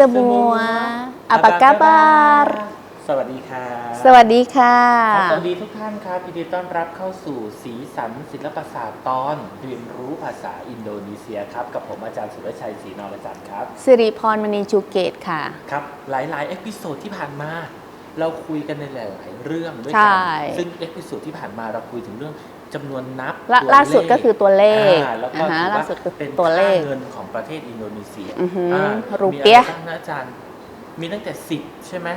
semua apa kabar สวัสดีครับสวัสดีค่ะ สวัสดีทุกท่านครับยินดีต้อนรับเข้าสู่สีสันศิลปศาสตร์ตอนเรียนรู้ภาษาอินโดนีเซียครับ กับผมอาจารย์สุรชัยศรีนรจันทร์ครับสิริพรมณีจูเกตค่ะ ครับ หลายๆ เอพิโซดที่ผ่านมา เราคุยกันในหลาย ๆ เรื่องด้วยใช่กัซึ่งเอพิโซดที่ผ่านมาเราคุยถึงเรื่อง จำนวนนับละตัวล่าสุดก็คือตัวเลขอ่าแล้วก็อ่าฮะถือล่าว่าสุดคือเป็นตัวเลขค่าเงินของประเทศอินโดนีเซียอือหืออ่ารูเปียมีอะไรบ้างนะอาจารย์มีตั้งแต่สิบใช่ไหม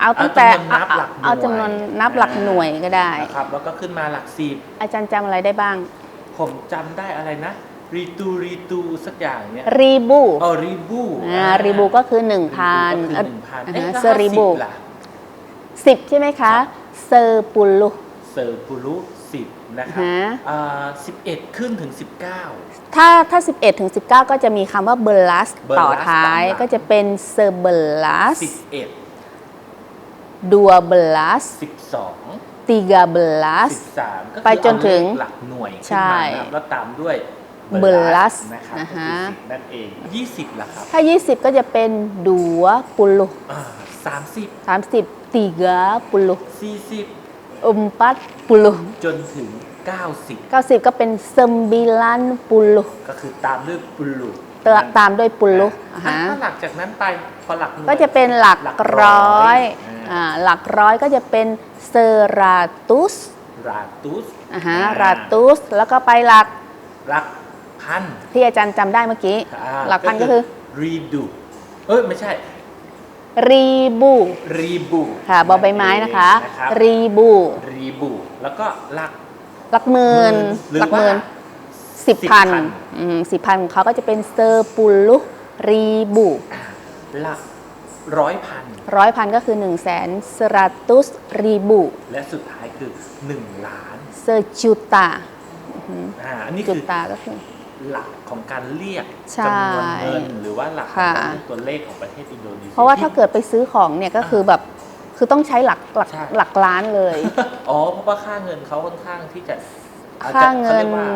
เอาตั้งแต่เอาจำนวนนับหลักหน่วยเอาจำนวนนับหลักหน่วยก็ได้นะครับแล้วก็ขึ้นมาหลักสิบอาจารย์จำอะไรได้บ้าง ผมจำได้อะไรนะรีตูรีตูสักอย่างเนี้ยรีบูอ๋อรีบูอ่ารีบูก็คือหนึ่งพันก็คือหนึ่งพันอ่าเอ๊ะฮะแล้วเซอร์รีบู50ล่ะสิบใช่ไหมคะเซอร์ปุลุเซอร์ปูรุสิบ นะครับฮะ อ่าสิบเอ็ดขึ้นถึงสิบเก้าถ้าถ้า 11ถึง19 ก็จะมีคำว่าเบลัส Belas ต่อท้ายตามหลัง ก็จะเป็นเซอร์เบลัสสิบเอ็ดดัวเบลัสสิบสองติกาเบลัสสิบสามก็คือไปจนถึงเอาเลขหลักหน่วยขึ้นใช่มานะครับแล้วตามด้วย Belas นะครับนะก็ฮะคือสิบนั่นเองยี่สิบละครับถ้า 20 ก็จะเป็นดัวปุลุสามสิบ30 tiga puluh สี่สิบ empat puluh จนถึงเก้าสิบ90ก็เป็น sembilan puluh ก็คือตามด้วยปุรุเตอตามด้วย puluh อ่าถ้าฮะถ้าหลักจากนั้นไปพอหลักหน่วย ก็จะเป็นหลักหลักร้อยอ่าอ่าหลักร้อยก็จะเป็น seratus ราตุสอ่าฮะอ่า ratus แล้วก็ไปหลักหลักพันที่อาจารย์จำได้เมื่อกี้ อ่าหลักพันก็คือ รีดูเอ้ยไม่ใช่ ribu รีบูค่ะบอใบไม้นะคะนะครับ ribu รีบูแล้วก็หลักหลักหมื่นหรือหลักหมื่นว่าสิบพัน10,000อืมสิบพันของเขาก็จะเป็นเซอร์ปุลุรีบุหลักร้อยพันร้อยพันก็คือ1นึ่งแสนสราตุสรีบุและสุดท้ายคือ 1 ล้าน เซอร์จูตาอ่าอันนี้จูคือตาก็คือ หลักของการเรียกใช่ จำนวนเงินหรือว่าหลักของค่ะการเรียกตัวเลขของประเทศอินโดนีเซีย เพราะว่าถ้าเกิดไปซื้อของเนี่ยก็คือแบบคือต้องใช้หลักหลักใช่ หลักล้านเลย อ๋อเพราะว่าค่าเงินเขาค่อนข้างที่จะอจจะ ค่าเงินขรียกว่า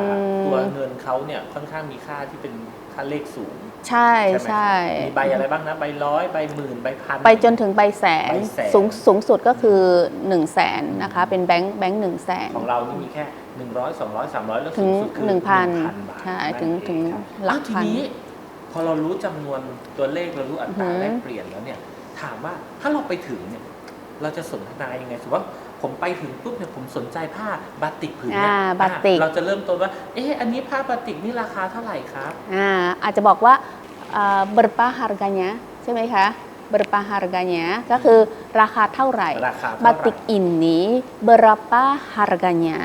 ตัวเงินเขาเนี่ยค่อนข้างมีค่าที่เป็นค่าเลขสูง ใช่ใช่ไหมใช่มีใบอะไรบ้างนะใบร้อยใบหมื่นใบพันไปจนถึงใบแสนใบแสนสูงสูงสุดก็คือ1นึ่งแสนนะคะ เป็นแบงค์แบงค์หนึ่งแสนของเรานี่มีแค่100 200 300แล้วถึสูงงสุดคือหนึ่งพันบาทใช่นั่นถึงเอถึงครับหลักอ้าวทีพันนี้พอเรารู้จำนวนตัวเลขเรารู้อัตราอือหือแลกเปลี่ยนแล้วเนี่ย ถามว่าถ้าเราไปถึงเนี่ย เราจะสนทนายังไงสมมติว่าผมไปถึงปุ๊บเนี่ยผมสนใจผ้าบาติกผืนเนี้อ่าบาติกเราจะเริ่มต้นว่า เอ๊ะอันนี้ผ้าบาติกนี่ราคาเท่าไหร่ครับ อ่าอาจจะบอกว่าเอ่อ berapa harganya ใช่ไหมคะ berapa harganya ก็คือราคาเท่าไหร่ ราคาเท่าไหร่ บาติกอินนี้ berapa harganya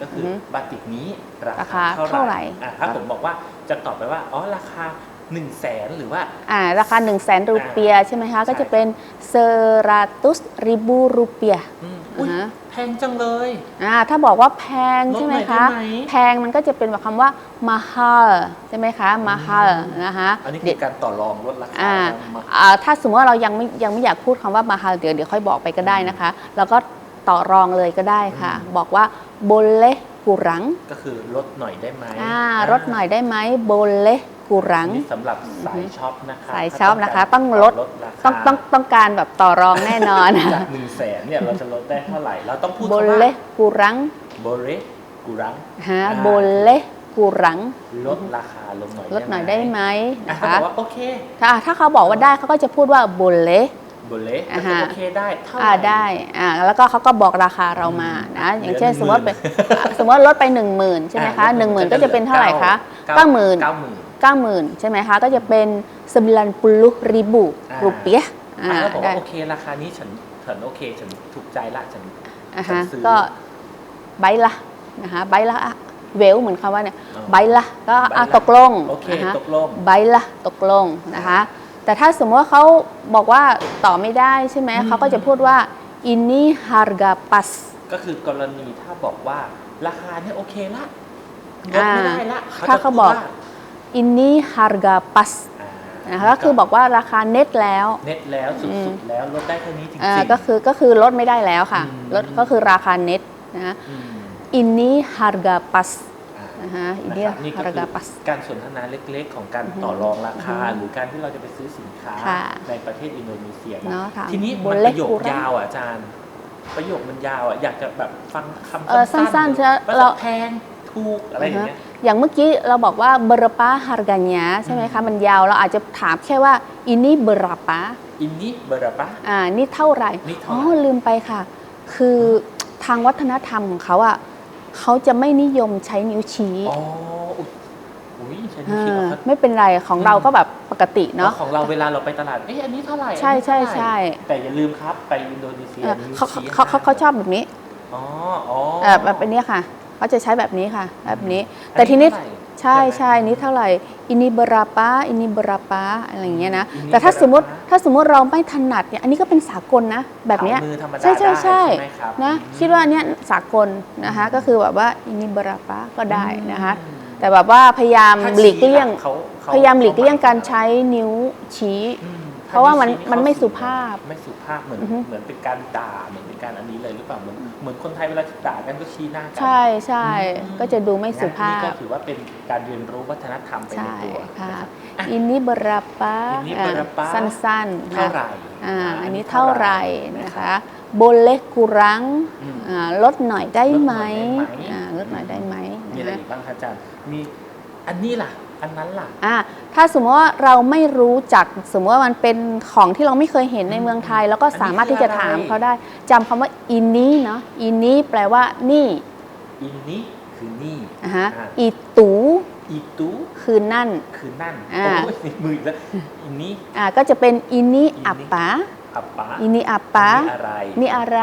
ก็คือออฮึบาติกนี้ราราคาคาเท่าไหร่อะถ้าผมบอกว่าจะตอบไปว่า อ๋อ ราคา1นึ่งแสนหรือว่า อ่าราคา 1 0 0 0 0แสนรูเปียใช่ไหมคะ ก็จะเป็น seratus ribu rupiah อืม อุ้ยอ่าฮะ แพงจังเลย อ่าถ้าบอกว่าแพงลดใช่ไหมหน่อยคะ ได้ไหม แพงมันก็จะเป็นแบบคำว่า mahal ใช่ไหมคะ mahal นะคะอันนี้เดี๋คืยวอการต่อรองลดราคาอ่ามาอ่าถ้าสมมติว่าเรายังไม่ยังไม่อยากพูดคำว่า mahal เดี๋ยวเดี๋ยวค่อยบอกไปก็ได้นะคะ แล้วก็ต่อรองเลยก็ได้ค่ะ บอกว่า boleh kurang ก็คือลดหน่อยได้ไหมอ่าลดหน่อยได้ไหม boleh อัน kurang นี้สำหรับสายช็อปนะคะสายช็อปนะคะถ้าต้องลดราคาต้องต้องต้องการแบบต่อรองแน่นอน จากหนึ่งแสนเนี่ยเราจะลดได้เท่าไหร่ เราต้องพูดคำว่า boleh kurang โบเรกูรัง ฮะอ่า boleh kurang ลดราคาลงหน่อยลดหน่อยได้ไหมอะนะเขาคะบอกว่าโอเคถ้าถ้าเขาบอกว่าได้เขาก็จะพูดว่า boleh โบเรก็อ่าคือฮะ โอเคได้เท่าไหร่ อ่าได้อ่าแล้วก็เขาก็บอกราคาเรามานะ อย่างเช่นเหลืสอมมติว่าเป็น10,000อะสมมติว่าลดไป 1 0,000 ใช่ไหมคะอ่าหนึ่งหมื่นก็ก็จะจะเป็นเท่าไหร่คะเก้าเก้าหมื่น เก้าหมื่น เก้าหมื่นใช่ไหมคะ ก็จะเป็น sembilan puluh ribu อ่ารูเปียอ่าอะแล้วบอกได้ว่าโอเคราคานี้ฉันฉันโอเคฉันถูกใจละฉันอ่าฉัฮะนซื้อก็ใบละนะคะใบละเวลเหมือนคำว่าเนี่ยอ๋อใบละก็อะใบละตกลงโอเคนะะตกลงใบละตกลงนะคะ แต่ถ้าสมมติว่าเขาบอกว่าต่อไม่ได้ใช่ไหมอืมเขาก็จะพูดว่า ini harga pas ก็คือกรณีถ้าบอกว่าราคาเนี่ยโอเคละลดไม่ได้ละถ้าเขาบอก จะพูดว่ ini harga pas อ่านะคะก็คือบอกว่าราคาเน็ตแล้ว เน็ตแล้วสุดๆแล้วลดได้เท่านี้จริงอ่าๆก็คือก็คือลดไม่ได้แล้วค่ะอืมลดก็คือราคาเน็ตนะอืม ini harga pas อ่านะฮะอินนะเดียครับนี่ก็ฮาราคืกาอปัสการสนทนาเล็กๆ ของการอือฮึต่อรองราคาอือฮึหรือการที่เราจะไปซื้อสินค้าค่ะในประเทศอินโดนีเซียเนาะถามทีนี้บมันนปเล็กระโยคกูรังยาวอะอาจารย์ ประโยคมันยาวอะอยากจะแบบฟังคำเออสั้นๆหรือใช่ว่าเราจะแพงถูกอะไรอย่างเงี้ย อย่างเมื่อกี้เราบอกว่าเบรปาฮาร์กาญาใช่ไหมคะมันยาวเราอาจจะถามแค่ว่าอินี่เบรปาอินนี้เบอร์ปะอ่านี่เท่าไหร่นี่เท่าอ๋ไหอร่ลืมไปค่ะ คือทางวัฒนธรรมของเขาอะเขาจะไม่นิยมใช้นิ้วชี้อ๋ออุ๊ยอุ้ยใช่นี่คิดอ่าว่าไม่เป็นไรของเราก็แบบปกติเนาะเนาะของเราเวลาเราไปตลาดเอ๊ะอันนี้เท่าไหร่ใช่อันนี้เท่าไหร่ใช่ใช่แต่อย่าลืมครับไปอินโดนีเซียเออนิ้วเขาชี้เขาเขาเขาชอบห้มแบบนี้อ๋ออ๋อเออแบบนี้ค่ะ เขาจะใช้แบบนี้ค่ะ แบบนี้ แต่ทีนี้อัเท่าไหร่ใช่ไหมใช่นี่เท่าไหร่อินิบราปาอินิบราปาอะไรอย่างเงี้ยนะอินิแต่ถ้าสมมติบราปาถ้าสมมติเราไม่ถนัดเนี่ยอันนี้ก็เป็นสากลนะ แบบเนี้ยขวามือธรรมดาใช่ใช่ใช่ได้ไหมครับนะอืมคิดว่าเนี้ยสากลนะคะก็คือแบบว่าอินิบราปาก็ได้นะคะอืมแต่แบบว่าพยายามถ้าหลีกเลี่ยงชี้เขาเขพยายามหลีกเลี่ยงการใช้นิ้วชี้อืม เพราะว่ามันถ้มันไม่ชี้สุภาพ ไม่สุภาพเหมือนอือฮึเหมือนเป็นการด่าเหมือนเป็นการอันนี้เลยหรือเปล่าเหมือนเหมือนคนไทยเวลาด่ากันก็ชี้หน้ากัใช่ใช่อืมก็จะดูไม่สุภานี่ก็พถือว่าเป็นการเรียนรู้วัฒนธรรมไปในใช่ตัวค่ะนะครับอะอินิบราปาอินิบราปาสั้นๆเท่านะไหร่อ่าาอันนี้เท่าไหร่นะนะครัคะบโบเล็กกุรังอืมอ่าลดหน่อยได้ไหมลดหน่อยได้ไหมอ่าลดหน่อยได้ไหมมีอะไรนะอีกบ้างคะอาจารย์มีอันนี้ล่ะ อันนั้นล่ะอ่าถ้าสมมติว่าเราไม่รู้จักสมมติว่ามันเป็นของที่เราไม่เคยเห็นในเมืองไทย แล้วก็สามารถที่จะถามเขาได้จำคำว่าอินนี้เนาะอินนี้แปลว่านี่อินนี้คือนี่อะฮะอ่าอีตูอีตูคือนั่น คือนั่นอ่า โอ้ยในมืออีกแล้วอินนี้อ่าก็จะเป็นอินนี้อินนี้อัปปะอัปปะอินนี้อัปปะอันนี้อะไรนี่อะไร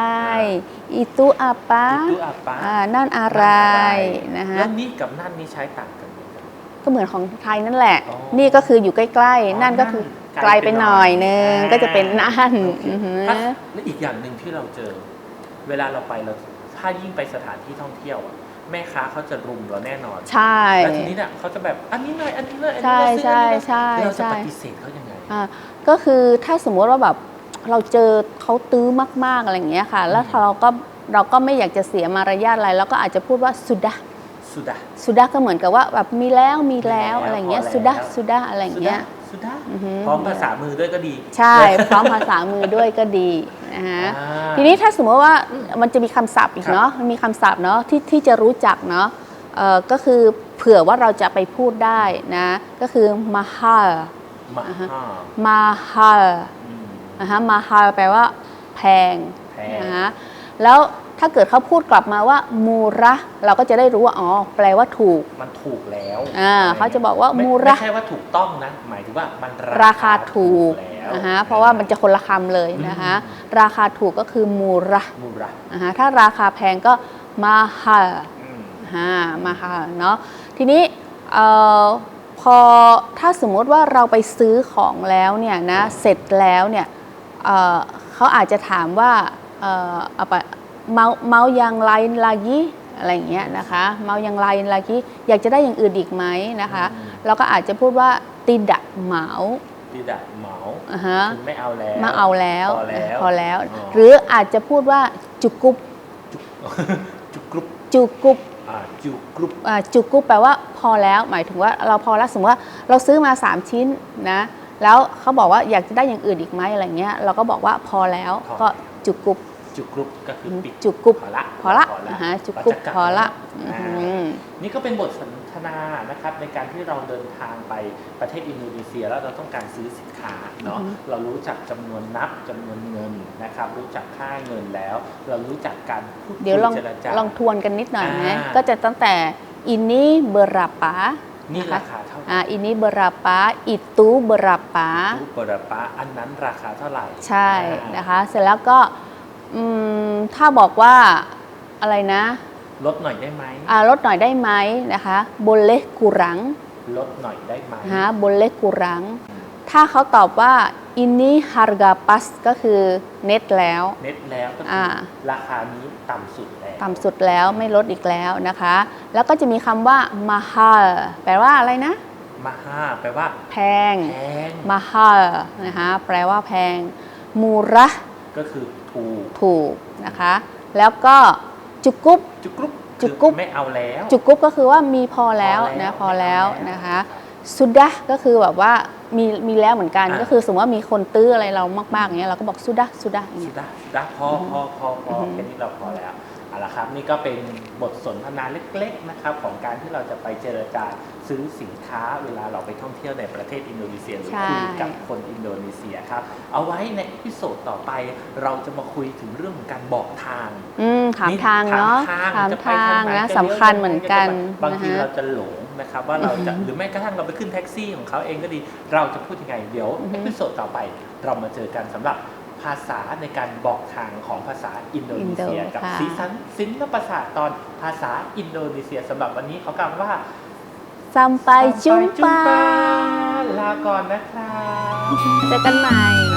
อีตูอัปปะอีตูอัปปะ อ่านั่นอะไรนะฮะ แล้วนี่กับนั่นนี่ใช้ต่าง กันไหมครับก็เหมือนของไทยนั่นแหละ อ๋อนี่ก็คืออยู่ใกล้อ๋อๆนั่นก็คือนั่นไกลไปหน่อยนึงอ่าก็จะเป็นนั่นโอเคอือหือถ้าและอีกอย่างหนึ่งที่เราเจอ เวลาเราไปเราถ้ายิ่งไปสถานที่ท่องเที่ยวอะแม่ค้าเขาจะรุมเราแน่นอนใช่แล้วทีนี้เนี่ยเขาจะแบบอันนี้เลยอันนี้เลยอันนี้ใช่เลยซื้ออันนี้เลยใช่แล้วเราจะใช่ปฏิเสธเขายังไง อ่าก็คือถ้าสมมติว่าแบบเราเจอเขาตื้อมากๆอะไรอย่างเงี้ยค่ะ แล้วอืมถ้าเราก็เราก็ไม่อยากจะเสียมารยาทอะไรเราก็อาจจะพูดว่าสุดา สุดาสุดาก็เหมือนกับว่าแบบมีแล้วมีแล้วมีแล้วอะไรอย่างเงี้ยพอแล้วสุดาสุดาอะไรอย่างเงี้ยสุดาอือหือพร้อมภาษามือด้วยก็ดี ใช่พร้อมภาษามือด้วยก็ดีนะฮะอ่าทีนี้ถ้าสมมติว่ามันจะมีคำศัพท์อีกครับเนาะมันมีคำศัพท์เนาะที่ที่จะรู้จักเนาะเอ่อก็คือเผื่อว่าเราจะไปพูดได้นะก็คือมาฮามาอ่าฮะฮ่ามาฮาอืมนะฮะมาฮาแปลว่า แพงแพงนะฮะแล้ว ถ้าเกิดเขาพูดกลับมาว่ามูระเราก็จะได้รู้ว่าอ๋อแปลว่าถูก มันถูกแล้วอ่าไรเขาจะบอกว่าไมูระไม่ใช่ว่าถูกต้องนะ หมายถึงว่ามันราคาถูกแล้วนะฮะเพราะว่ามันจะคนละคำเลยนะคะอืมราคาถูกก็คือมูระมูระนะคะถ้าราคาแพงก็มาฮาอืมฮามาฮาเนาะทีนี้เอ่อพอถ้าสมมติว่าเราไปซื้อของแล้วเนี่ยนะเสร็จแล้วเนี่ยเอ่อเขาอาจจะถามว่า เอ่อเอาไปเมาเมายังไลน์ลายีอะไรอย่างเงี้ยนะคะ เมายังไลน์ลายีอยากจะได้อย่างอื่นอีกไหมนะคะอืมเราก็อาจจะพูดว่าติดะเหมาดีดะเหมาอ่าฮะคุณไม่เอาแล้วมาเอาแล้วพอแล้วพอแล้วอ๋อหรืออาจจะพูดว่าจุกุบจุกจุกกรุบจุกุบอ่าจุกกรุบอ่าจุกุบแปลว่าพอแล้ว หมายถึงว่าเราพอแล้วสมมติว่าเราซื้อมา 3 ชิ้นนะ แล้วเขาบอกว่าอยากจะได้อย่างอื่นอีกไหมอะไรเงี้ย เราก็บอกว่าพอแล้วก็จุกุบ จุกกรุบก็คือปิดจุกุบพอละพอละพอละอ่าฮะจุกุบเราจะกบพอละอ่าอืมนี่ก็เป็นบทสนทนานะครับในการที่เราเดินทางไปประเทศอินโดนีเซีย แล้วเราต้องการซื้อสินค้าเนาะอือฮึเรารู้จักจำนวนนับจำนวนเงินนะครับ รู้จักค่าเงินแล้ว เรารู้จักการพูดคุยเดี๋ยวลองเจรจาลองทวนกันนิดหน่อยนะอ่าก็จะตั้งแต่อินนี้เบอราปานี่นะคะราคาเท่าไหร่อ่าอินนี้เบอราปาอิตูเบอราปารูปปรปะอันนั้นราคาเท่าไหร่ ใช่อ่านะคะ เสร็จแล้วก็ อืมถ้าบอกว่าอะไรนะลดหน่อยได้ไหมอ่าลดหน่อยได้ไหมนะคะบนเลกูรังลดหน่อยได้ไหมนะบนเลกูรัง ถ้าเขาตอบว่าอินนี้ฮาร์กาปัสก็คือเน็ตแล้วเน็ตแล้วก็คืออ่าราคานี้ต่ำสุดแล้วต่ำสุดแล้วไม่ลดอีกแล้วนะคะ แล้วก็จะมีคำว่ามาฮาแปลว่าอะไรนะมาห้าแปลว่าแพงแพงมาฮานะคะแปลว่าแพงมูระก็คือ ถูกถูกนะคะ แล้วก็จุกุบจุกรุบจจุกุ๊บคือไม่เอาแล้ว จุกุบก็คือว่ามีพอแล้วนะพอแล้วนะคะสุดะก็คือแบบว่ามีมีแล้วเหมือนกันอ่าก็คือสมมติว่ามีคนตื้ออะไรเรามากๆอย่างเงี้ยเราก็บอกสุดะสุดะอย่างสุเงี้ยดาสุดาพอพอพอพออือฮึแค่นี้เราพอแล้ว เอาละครับนี่ก็เป็นบทสนทนาเล็กๆนะครับของการที่เราจะไปเจรจาซื้อสินค้าเวลาเราไปท่องเที่ยวในประเทศอินโดนีเซียหรือใช่คุยกับคนอินโดนีเซียครับ เอาไว้ในเอพิโซดต่อไปเราจะมาคุยถึงเรื่องของการบอกทางอืมถามทางเนาะถามจะไปทางไหนะจะสำคัญเหมือนกันบางนะทีฮะเราจะหลงนะครับว่าเราจะหรือแม้กระทั่งเราไปขึ้นแท็กซี่ของเขาเองก็ดี เราจะพูดยังไงเดี๋ยวอือฮึเอพิโซดต่อไปเรามาเจอกันสำหรับภาษาในการบอกทางของภาษาอินโดนีเซียอินโดกับค่ะสีสันศิลปศาสตร์ตอนภาษาอินโดนีเซียสำหรับวันนี้เขากล่าวว่าซัมไปจุ้มปาลาก่อนนะครับเจอกันใหม่อ่า